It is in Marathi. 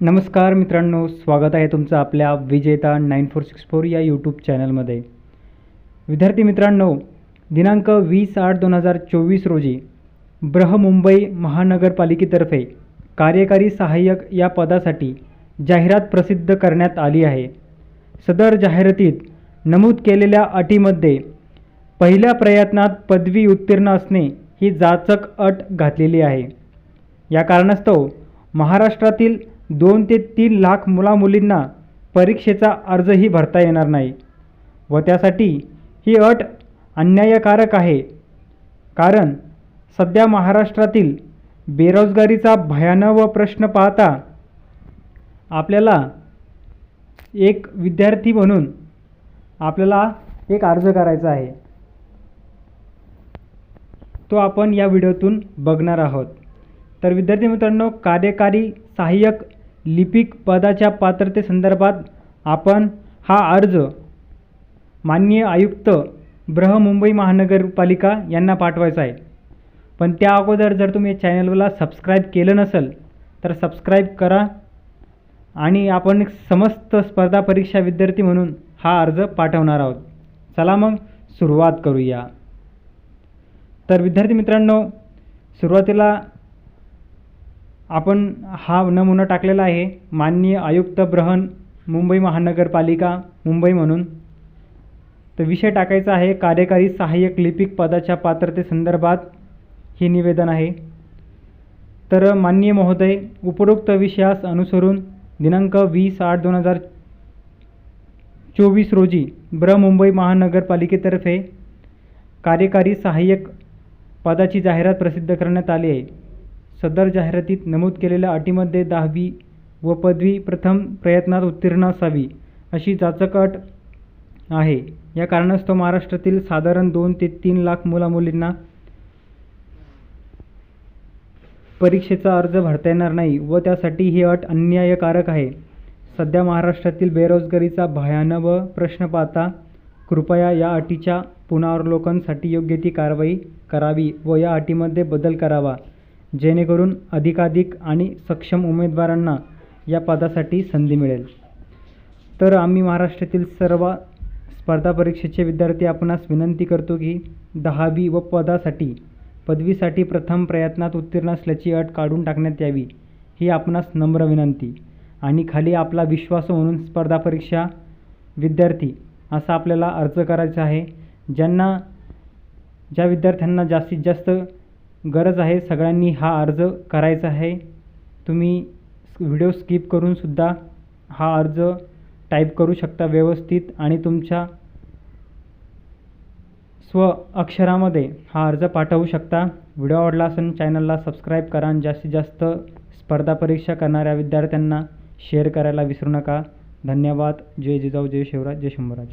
नमस्कार मित्रांनो स्वागत आहे तुमचं आपल्या Vijeta nine four six four या यूट्यूब चॅनलमध्ये. विद्यार्थी मित्रांनो दिनांक वीस आठ दोन हजार चोवीस रोजी बृहमुंबई महानगरपालिकेतर्फे कार्यकारी सहाय्यक या पदासाठी जाहिरात प्रसिद्ध करण्यात आली आहे. सदर जाहिरातीत नमूद केलेल्या अटीमध्ये पहिल्या प्रयत्नात पदवी उत्तीर्ण असणे ही जाचक अट घातलेली आहे. या कारणास्तव महाराष्ट्रातील दोन ते तीन लाख मुलामुलींना परीक्षेचा अर्जही भरता येणार नाही व त्यासाठी ही अट अन्यायकारक आहे. कारण सध्या महाराष्ट्रातील बेरोजगारीचा भयानक प्रश्न पाहता आपल्याला एक विद्यार्थी म्हणून आपल्याला एक अर्ज करायचा आहे. तो आपण या व्हिडिओतून बघणार आहोत. तर विद्यार्थी मित्रांनो कार्यकारी सहाय्यक लिपिक पदाच्या पात्रतेसंदर्भात आपण हा अर्ज माननीय आयुक्त बृहमुंबई महानगरपालिका यांना पाठवायचा आहे. पण त्या अगोदर जर तुम्ही चॅनलला सबस्क्राईब केलं नसेल तर सबस्क्राईब करा आणि आपण समस्त स्पर्धा परीक्षा विद्यार्थी म्हणून हा अर्ज पाठवणार आहोत. चला मग सुरुवात करूया. तर विद्यार्थी मित्रांनो सुरुवातीला आपण हा नमुना टाकलेला आहे. माननीय आयुक्त ब्रहन मुंबई महानगरपालिका मुंबई म्हणून. तर विषय टाकायचा आहे. कार्यकारी सहाय्यक लिपिक पदाच्या पात्रतेसंदर्भात हे निवेदन आहे. तर माननीय महोदय उपरोक्त विषयास अनुसरून दिनांक वीस आठ दोन हजार चोवीस रोजी बृहमुंबई महानगरपालिकेतर्फे कार्यकारी सहाय्यक पदाची जाहिरात प्रसिद्ध करण्यात आली आहे. सदर जाहिरातीत नमूद केलेल्या अटीमध्ये दहावी व पदवी प्रथम प्रयत्नात उत्तीर्ण असावी अशी जाचक अट आहे. या कारणास्तव महाराष्ट्रातील साधारण दोन ते तीन लाख मुलामुलींना परीक्षेचा अर्ज भरता येणार नाही व त्यासाठी ही अट अन्यायकारक आहे. सध्या महाराष्ट्रातील बेरोजगारीचा भयानव प्रश्न पाहता कृपया या अटीच्या पुनरावलोकनासाठी योग्य ती कारवाई करावी व या अटीमध्ये बदल करावा. जेणेकरून अधिकाधिक आणि सक्षम उमेदवारांना या पदासाठी संधी मिळेल. तर आम्ही महाराष्ट्रातील सर्व स्पर्धा परीक्षेचे विद्यार्थी आपणास विनंती करतो की दहावी व पदासाठी पदवीसाठी प्रथम प्रयत्नात उत्तीर्ण असल्याची अट काढून टाकण्यात यावी ही आपणास नम्र विनंती. आणि खाली आपला विश्वास म्हणून स्पर्धा परीक्षा विद्यार्थी असा आपल्याला अर्ज करायचा आहे ज्यांना ज्या विद्यार्थ्यांना जास्तीत जास्त गरज आहे सगळ्यांनी हा अर्ज करायचा आहे. तुम्ही व्हिडिओ स्किप करूनसुद्धा हा अर्ज टाईप करू शकता व्यवस्थित आणि तुमच्या स्व अक्षरामध्ये हा अर्ज पाठवू शकता. व्हिडिओ आवडला असेल चॅनलला सबस्क्राईब करा आणि जास्तीत जास्त स्पर्धा परीक्षा करणाऱ्या विद्यार्थ्यांना शेअर करायला विसरू नका. धन्यवाद. जय जिजाऊ जय शिवराज जय शंभराज.